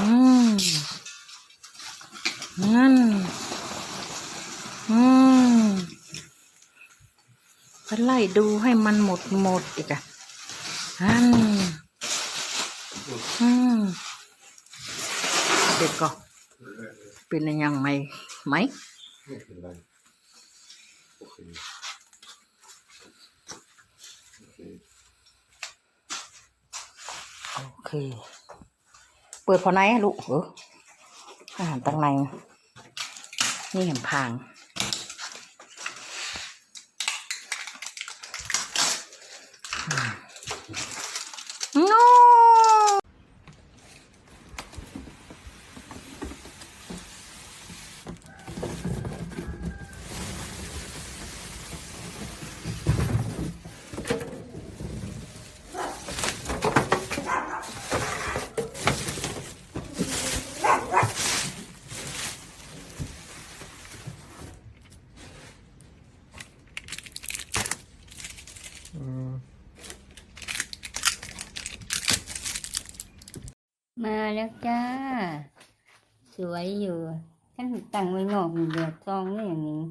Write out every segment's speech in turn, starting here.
อืมนั่นอืมไปไล่ดูให้มันหมดหมดอีกอะนั่นอืมเด็กก็เป็นยังไงไหมไม่เป็นไรโอเค เปิดพอไหนลูกเอออาหารตั้งในนี่เห็นพางโน้ มาแล้วจ้า สวยอยู่ฉันตั้งไว้นอกเดือดซองนี่อย่างนี้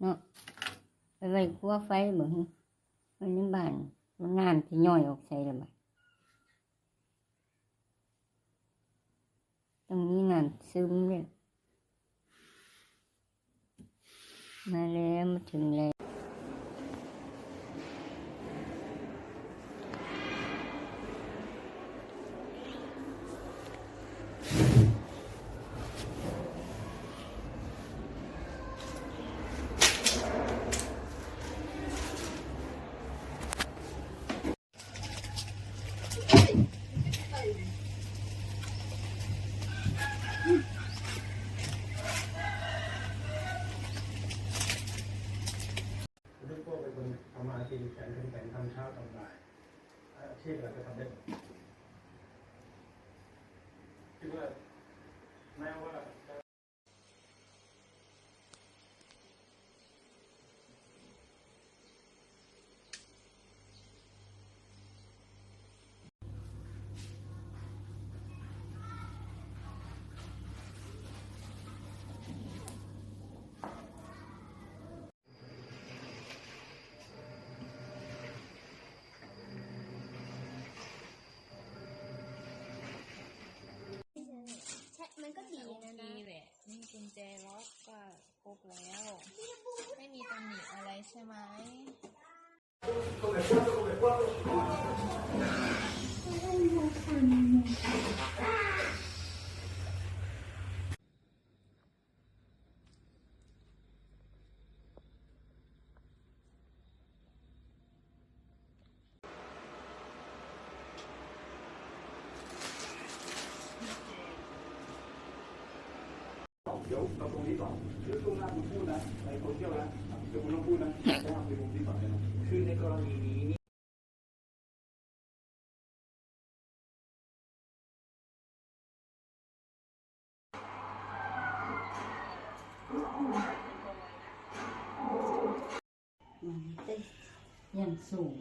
เนาะไปไว้กลัวไฟเบิ่งไว้ในบ้านมันน้ำที่ย่อยออกใส่ละบัดตรงนี้น้ำซึมเลยมาแล้วมาถึงแล้ว ลูกพวกเป็นคนทำมาหากินแขนเป็นแขนทำเช้าทำบ่ายอาชีพอะไรก็ทำได้หมดคิดว่าแม้ว่า ใช่ มันก็ดีนะดีแหละนี่กุญแจล็อกก็ครบแล้ว ไม่มีตำหนิอะไรใช่ไหม เดี๋ยวเราตรงนี้ก่อนคือตรงหน้าคุณพูดนะในโซเชียลนะเดี๋ยวคุณต้องพูดนะแค่ทำในมุมนี้ก่อนนะคือในกรณีนี้มันเต้นอย่างสูง